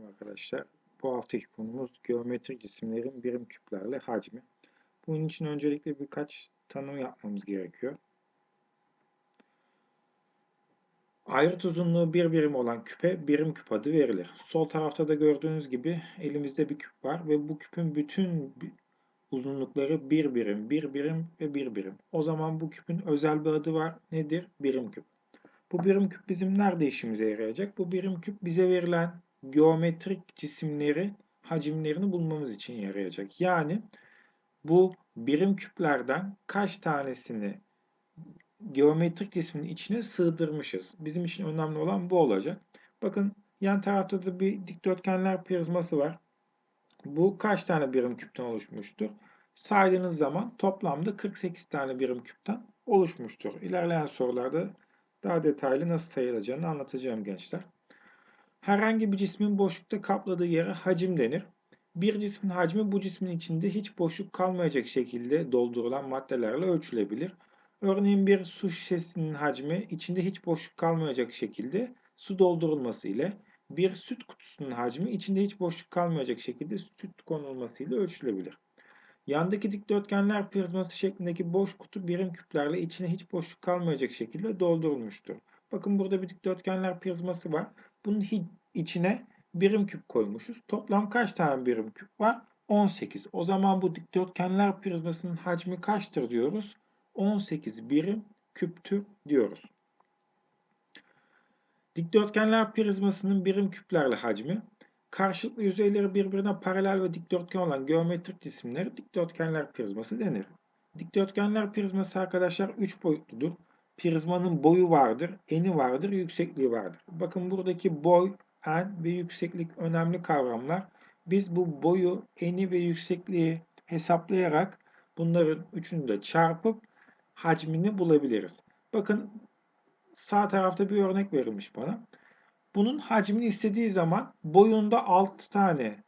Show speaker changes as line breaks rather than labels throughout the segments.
Selamünaleyküm arkadaşlar. Bu haftaki konumuz geometrik cisimlerin birim küplerle hacmi. Bunun için öncelikle birkaç tanım yapmamız gerekiyor. Ayrıt uzunluğu bir birim olan küpe birim küp adı verilir. Sol tarafta da gördüğünüz gibi elimizde bir küp var ve bu küpün bütün uzunlukları bir birim, bir birim ve bir birim. O zaman bu küpün özel bir adı var. Nedir? Birim küp. Bu birim küp bizim nerede işimize yarayacak? Bu birim küp bize verilen geometrik cisimleri hacimlerini bulmamız için yarayacak. Yani bu birim küplerden kaç tanesini geometrik cismin içine sığdırmışız. Bizim için önemli olan bu olacak. Bakın yan tarafta da bir dikdörtgenler prizması var. Bu kaç tane birim küpten oluşmuştur? Saydığınız zaman toplamda 48 tane birim küpten oluşmuştur. İlerleyen sorularda daha detaylı nasıl sayılacağını anlatacağım gençler. Herhangi bir cismin boşlukta kapladığı yere hacim denir. Bir cismin hacmi bu cismin içinde hiç boşluk kalmayacak şekilde doldurulan maddelerle ölçülebilir. Örneğin bir su şişesinin hacmi içinde hiç boşluk kalmayacak şekilde su doldurulması ile bir süt kutusunun hacmi içinde hiç boşluk kalmayacak şekilde süt konulması ile ölçülebilir. Yandaki dikdörtgenler prizması şeklindeki boş kutu birim küplerle içine hiç boşluk kalmayacak şekilde doldurulmuştur. Bakın burada bir dikdörtgenler prizması var. Bunun içine birim küp koymuşuz. Toplam kaç tane birim küp var? 18. O zaman bu dikdörtgenler prizmasının hacmi kaçtır diyoruz? 18 birim küptür diyoruz. Dikdörtgenler prizmasının birim küplerle hacmi karşılıklı yüzeyleri birbirine paralel ve dikdörtgen olan geometrik cisimlere dikdörtgenler prizması denir. Dikdörtgenler prizması arkadaşlar 3 boyutludur. Prizmanın boyu vardır, eni vardır, yüksekliği vardır. Bakın buradaki boy, en ve yükseklik önemli kavramlar. Biz bu boyu, eni ve yüksekliği hesaplayarak bunların üçünü de çarpıp hacmini bulabiliriz. Bakın sağ tarafta bir örnek verilmiş bana. Bunun hacmini istediği zaman boyunda 6 tane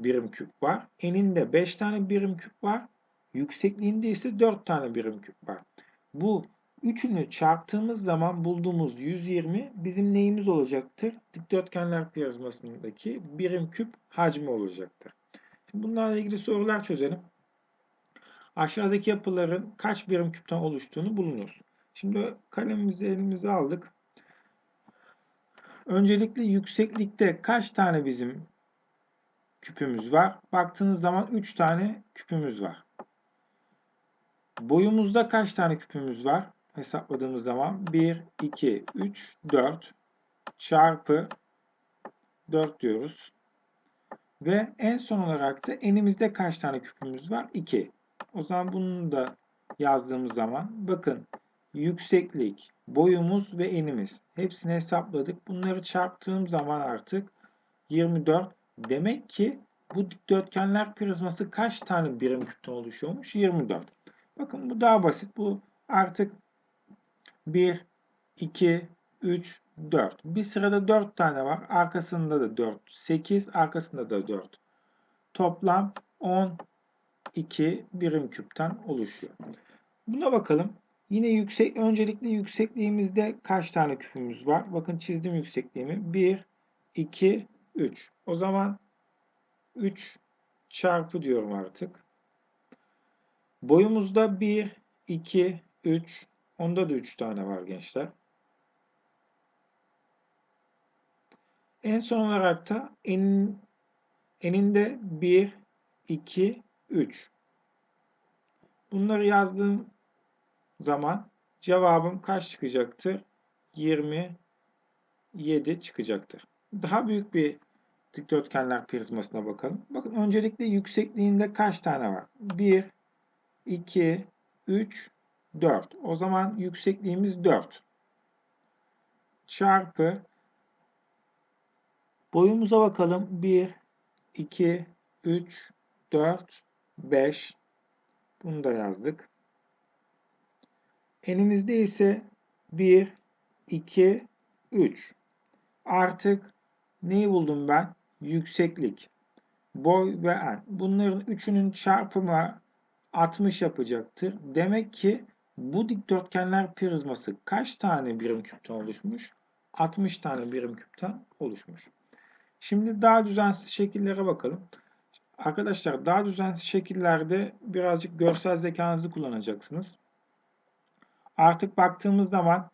birim küp var. Eninde 5 tane birim küp var. Yüksekliğinde ise 4 tane birim küp var. Bu üçünü çarptığımız zaman bulduğumuz 120 bizim neyimiz olacaktır? Dikdörtgenler prizmasındaki birim küp hacmi olacaktır. Şimdi bunlarla ilgili sorular çözelim. Aşağıdaki yapıların kaç birim küpten oluştuğunu bulunuz. Şimdi kalemimizi elimize aldık. Öncelikle yükseklikte kaç tane bizim küpümüz var? Baktığınız zaman 3 tane küpümüz var. Boyumuzda kaç tane küpümüz var? Hesapladığımız zaman 1, 2, 3, 4 çarpı 4 diyoruz. Ve en son olarak da enimizde kaç tane küpümüz var? 2. O zaman bunu da yazdığımız zaman bakın yükseklik, boyumuz ve enimiz. Hepsini hesapladık. Bunları çarptığım zaman artık 24. Demek ki bu dikdörtgenler prizması kaç tane birim küpten oluşuyormuş? 24. Bakın bu daha basit. Bu artık 1, 2, 3, 4. Bir sırada 4 tane var. Arkasında da 4. 8, arkasında da 4. Toplam 12 birim küpten oluşuyor. Buna bakalım. Yine yüksek öncelikle yüksekliğimizde kaç tane küpümüz var? Bakın çizdim yüksekliğimi. 1, 2, 3. O zaman 3 çarpı diyorum artık. Boyumuzda 1, 2, 3. Onda da 3 tane var gençler. En son olarak da en, eninde 1, 2, 3. Bunları yazdığım zaman cevabım kaç çıkacaktır? 27 çıkacaktır. Daha büyük bir dikdörtgenler prizmasına bakalım. Bakın öncelikle yüksekliğinde kaç tane var? 1, 2, 3, 4. O zaman yüksekliğimiz 4. Çarpı boyumuza bakalım. 1, 2, 3, 4, 5. Bunu da yazdık. Elimizde ise 1, 2, 3. Artık neyi buldum ben? Yükseklik, boy ve en. Bunların üçünün çarpımı 60 yapacaktır. Demek ki bu dikdörtgenler prizması kaç tane birim küpten oluşmuş? 60 tane birim küpten oluşmuş. Şimdi daha düzensiz şekillere bakalım. Arkadaşlar daha düzensiz şekillerde birazcık görsel zekanızı kullanacaksınız. Artık baktığımız zaman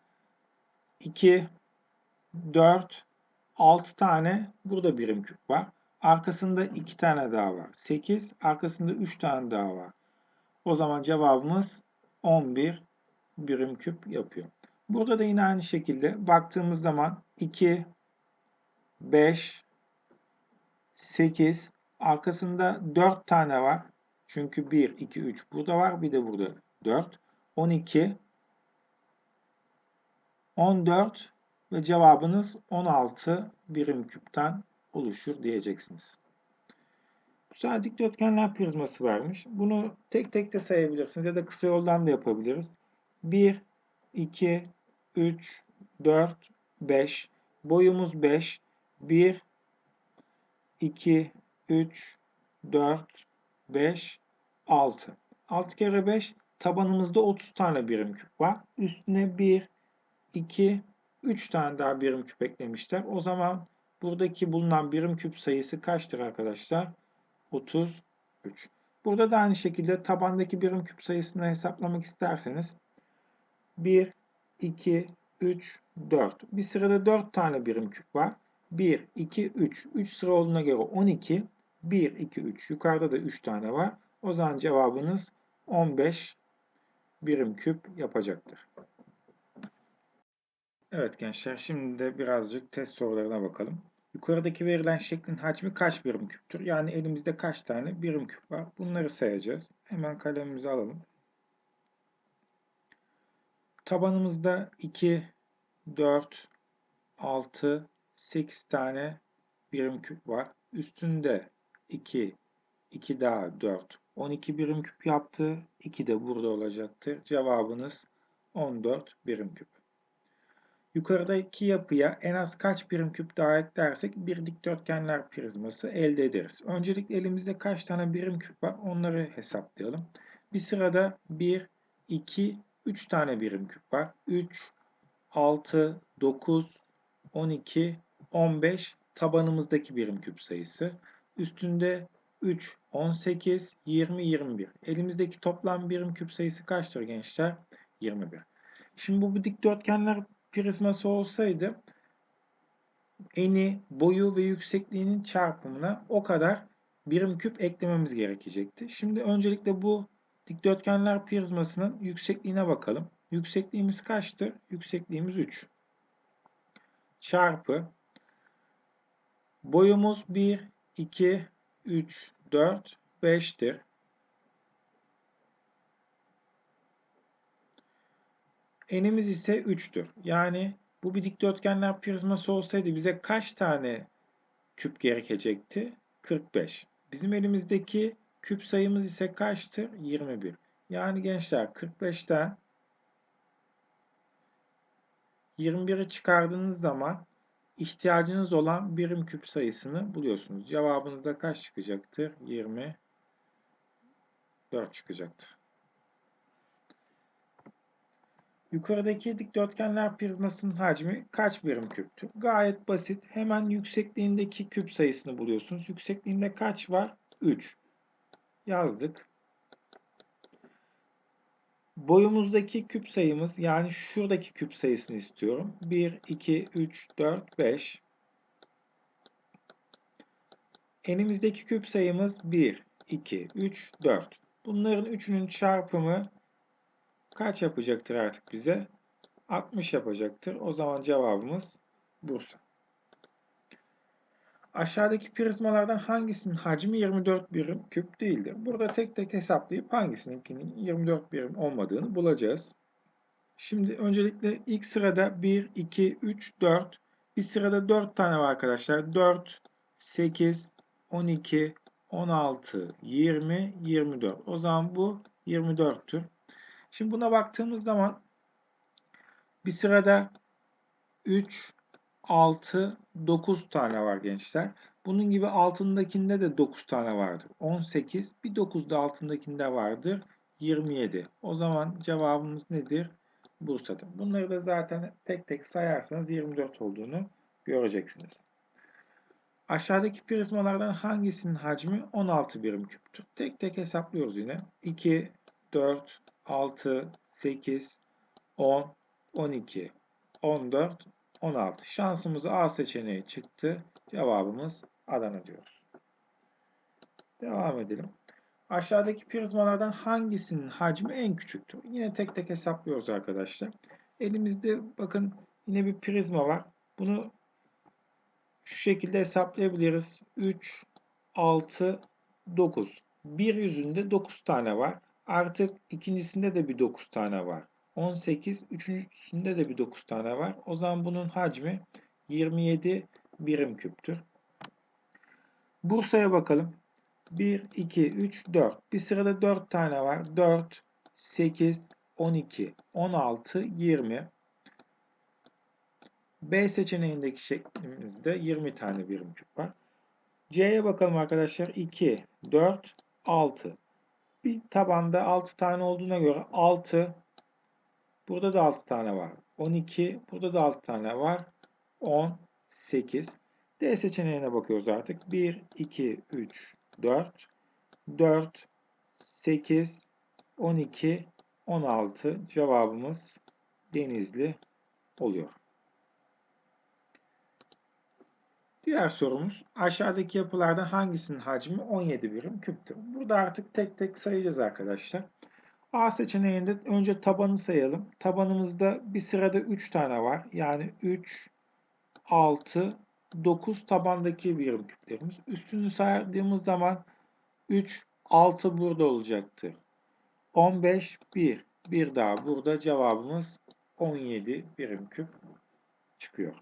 2, 4, 6 tane burada birim küp var. Arkasında 2 tane daha var. 8, arkasında 3 tane daha var. O zaman cevabımız 11 birim küp yapıyor. Burada da yine aynı şekilde baktığımız zaman 2, 5, 8, arkasında 4 tane var. Çünkü 1, 2, 3 burada var. Bir de burada 4. 12, 14 ve cevabınız 16 birim küpten oluşur diyeceksiniz. Güzel dikdörtgenler prizması varmış. Bunu tek tek de sayabilirsiniz ya da kısa yoldan da yapabiliriz. 1, 2, 3, 4, 5. Boyumuz 5. 1, 2, 3, 4, 5, 6. 6 kere 5 tabanımızda 30 tane birim küp var. Üstüne 1, 2, 3 tane daha birim küp eklemişler. O zaman buradaki bulunan birim küp sayısı kaçtır arkadaşlar? 33. Burada da aynı şekilde tabandaki birim küp sayısını hesaplamak isterseniz 1, 2, 3, 4. Bir sırada 4 tane birim küp var. 1, 2, 3. 3 sıra olduğuna göre 12. 1, 2, 3. Yukarıda da 3 tane var. O zaman cevabınız 15 birim küp yapacaktır. Evet gençler şimdi de birazcık test sorularına bakalım. Yukarıdaki verilen şeklin hacmi kaç birim küptür? Yani elimizde kaç tane birim küp var? Bunları sayacağız. Hemen kalemimizi alalım. Tabanımızda 2, 4, 6, 8 tane birim küp var. Üstünde 2, 2 daha 4, 12 birim küp yaptı. 2 de burada olacaktır. Cevabınız 14 birim küp. Yukarıdaki yapıya en az kaç birim küp daha eklersek bir dikdörtgenler prizması elde ederiz. Öncelikle elimizde kaç tane birim küp var onları hesaplayalım. Bir sırada 1, 2, 3 tane birim küp var. 3, 6, 9, 12, 15 tabanımızdaki birim küp sayısı. Üstünde 3, 18, 20, 21. Elimizdeki toplam birim küp sayısı kaçtır gençler? 21. Şimdi bu dikdörtgenler prizması olsaydı eni, boyu ve yüksekliğinin çarpımına o kadar birim küp eklememiz gerekecekti. Şimdi öncelikle bu dikdörtgenler prizmasının yüksekliğine bakalım. Yüksekliğimiz kaçtır? Yüksekliğimiz 3. Çarpı boyumuz 1, 2, 3, 4, 5'tir. Enimiz ise 3'tür. Yani bu bir dikdörtgenler prizması olsaydı bize kaç tane küp gerekecekti? 45. Bizim elimizdeki küp sayımız ise kaçtır? 21. Yani gençler 45'ten 21'i çıkardığınız zaman ihtiyacınız olan birim küp sayısını buluyorsunuz. Cevabınız da kaç çıkacaktır? 24 çıkacaktır. Yukarıdaki dikdörtgenler prizmasının hacmi kaç birim küptür? Gayet basit. Hemen yüksekliğindeki küp sayısını buluyorsunuz. Yüksekliğinde kaç var? 3. Yazdık. Boyumuzdaki küp sayımız yani şuradaki küp sayısını istiyorum. 1, 2, 3, 4, 5. Enimizdeki küp sayımız 1, 2, 3, 4. Bunların üçünün çarpımı kaç yapacaktır artık bize? 60 yapacaktır. O zaman cevabımız Bursa. Aşağıdaki prizmalardan hangisinin hacmi 24 birim küp değildir? Burada tek tek hesaplayıp hangisininkinin 24 birim olmadığını bulacağız. Şimdi öncelikle ilk sırada 1, 2, 3, 4. Bir sırada 4 tane var arkadaşlar. 4, 8, 12, 16, 20, 24. O zaman bu 24'tür. Şimdi buna baktığımız zaman bir sırada 3, 6, 9 tane var gençler. Bunun gibi altındakinde de 9 tane vardır. 18, bir 9 da altındakinde vardır. 27. O zaman cevabımız nedir? Bursa'dır. Bunları da zaten tek tek sayarsanız 24 olduğunu göreceksiniz. Aşağıdaki prizmalardan hangisinin hacmi 16 birim küptür? Tek tek hesaplıyoruz yine. 2, 4, 6, 8, 10, 12, 14, 16. Şansımıza A seçeneği çıktı. Cevabımız Adana diyoruz. Devam edelim. Aşağıdaki prizmalardan hangisinin hacmi en küçüktür? Yine tek tek hesaplıyoruz arkadaşlar. Elimizde bakın yine bir prizma var. Bunu şu şekilde hesaplayabiliriz. 3, 6, 9. Bir yüzünde 9 tane var. Artık ikincisinde de bir 9 tane var. 18, üçüncüsünde de bir 9 tane var. O zaman bunun hacmi 27 birim küptür. Bursa'ya bakalım. 1, 2, 3, 4. Bir sırada 4 tane var. 4, 8, 12, 16, 20. B seçeneğindeki şeklimizde 20 tane birim küp var. C'ye bakalım arkadaşlar. 2, 4, 6. Bir tabanda 6 tane olduğuna göre 6. Burada da 6 tane var. 12. Burada da 6 tane var. 10, 8. D seçeneğine bakıyoruz artık. 1, 2, 3, 4. 4, 8, 12, 16. Cevabımız Denizli oluyor. Diğer sorumuz aşağıdaki yapılardan hangisinin hacmi 17 birim küptür? Burada artık tek tek sayacağız arkadaşlar. A seçeneğinde önce tabanı sayalım. Tabanımızda bir sırada 3 tane var. Yani 3, 6, 9 tabandaki birim küplerimiz. Üstünü saydığımız zaman 3, 6 burada olacaktır. 15, 1. Bir daha burada cevabımız 17 birim küp çıkıyor.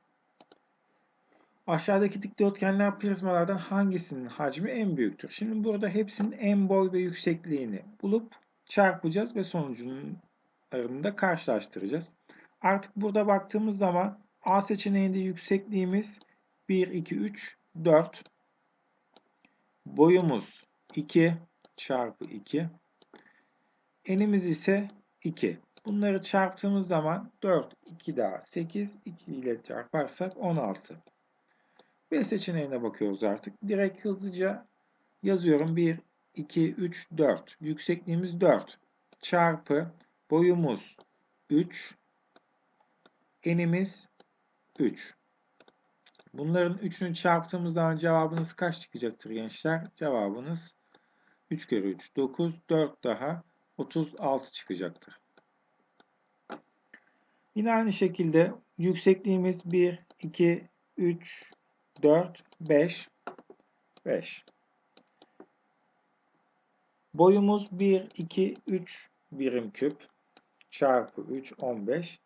Aşağıdaki dikdörtgenler prizmalardan hangisinin hacmi en büyüktür? Şimdi burada hepsinin en boy ve yüksekliğini bulup çarpacağız ve sonucunu da karşılaştıracağız. Artık burada baktığımız zaman A seçeneğinde yüksekliğimiz 1, 2, 3, 4. Boyumuz 2 çarpı 2. Enimiz ise 2. Bunları çarptığımız zaman 4, 2 daha 8, 2 ile çarparsak 16. B seçeneğine bakıyoruz artık. Direkt hızlıca yazıyorum. 1, 2, 3, 4. Yüksekliğimiz 4. Çarpı boyumuz 3. Enimiz 3. Bunların üçünü çarptığımız zaman cevabınız kaç çıkacaktır gençler? Cevabınız 3 kere 3 9 4 daha 36 çıkacaktır. Yine aynı şekilde yüksekliğimiz 1 2 3 4 5 5 Boyumuz 1 2 3 birim küp çarpı 3 15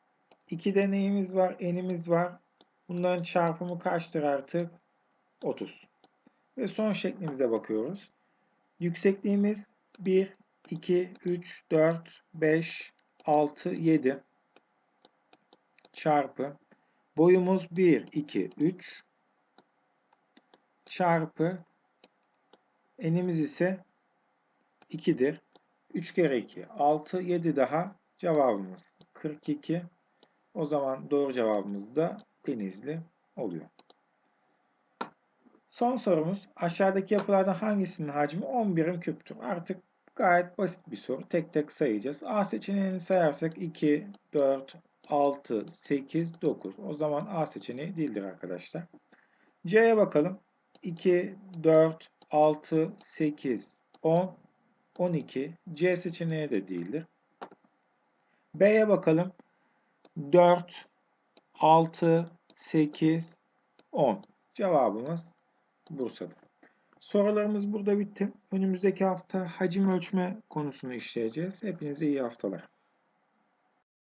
2 deneyimiz var, enimiz var. Bunların çarpımı kaçtır artık? 30. Ve son şeklimize bakıyoruz. Yüksekliğimiz 1, 2, 3, 4, 5, 6, 7 çarpı boyumuz 1, 2, 3 çarpı enimiz ise 2'dir. 3 kere 2 6, 7 daha cevabımız 42. O zaman doğru cevabımız da Denizli oluyor. Son sorumuz aşağıdaki yapılardan hangisinin hacmi 10 birim küptür? Artık gayet basit bir soru. Tek tek sayacağız. A seçeneğini sayarsak 2, 4, 6, 8, 9. O zaman A seçeneği değildir arkadaşlar. C'ye bakalım. 2, 4, 6, 8, 10, 12. C seçeneği de değildir. B'ye bakalım. 4, 6, 8, 10. Cevabımız Bursa'da. Sorularımız burada bitti. Önümüzdeki hafta hacim ölçme konusunu işleyeceğiz. Hepinize iyi haftalar.